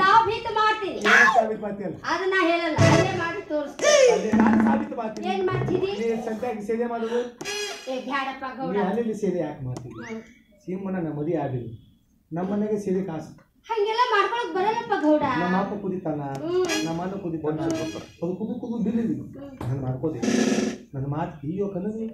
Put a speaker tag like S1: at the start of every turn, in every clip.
S1: ಸಾಬೀತು ಮಾಡ್ತೀನಿ.
S2: ಸಾಬೀತು ಮಾಡ್ತೀಯಲ್ಲ?
S1: ಅದನ್ನ ಹೇಳಲ್ಲ ಅಲ್ಲೇ ಮಾಡಿ ತೋರಿಸ್ತೀನಿ.
S2: ಅಲ್ಲಿ ನಾನು ಸಾಬೀತು ಮಾಡ್ತೀನಿ.
S1: ಏನ್ ಮಾಡ್ತಿದಿ?
S2: ನೀ ಸಂತ್ಯಾಗಿ ಸೇದೆ ಮಾಡೋದು?
S1: ಏ ಬ್ಯಾಡಪ್ಪ ಗೌಡ.
S2: ನೀ ಅಲ್ಲಿ ಸೇದೆ ಯಾಕೆ ಮಾಡ್ತೀವಿ
S1: ಸಿಮ್ಮನ
S2: ಸೀಮಣ್ಣ ನಮ್ಮ ಮದಿ ಆಗಿಲ್ಲ ನಮ್ಮ ಮನೆಗೆ ಸೇದೆ ಕಾಸು.
S1: ಹಂಗೆಲ್ಲ ಮಾಡ್ಕೊಳಕ್ ಬರಲ್ಲಪ್ಪ ಗೌಡ.
S2: ನಮ್ಮ ಅಪ್ಪ ಕುದಿತಾನ. ನಮ್ಮ ಅಣ್ಣ ಕುದಿತಾನ ಅದು ಕುದು ಕುದು ಬಿಲ್ಲಿ ನಾನು ಮಾಡ್ಕೋತೀನಿ. ನನ್ನ ಮಾತು ಕೀಯೋ ಕಲವಿ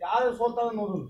S2: ಯಾರು ಸೋತಾರ ನೋಡೋದು.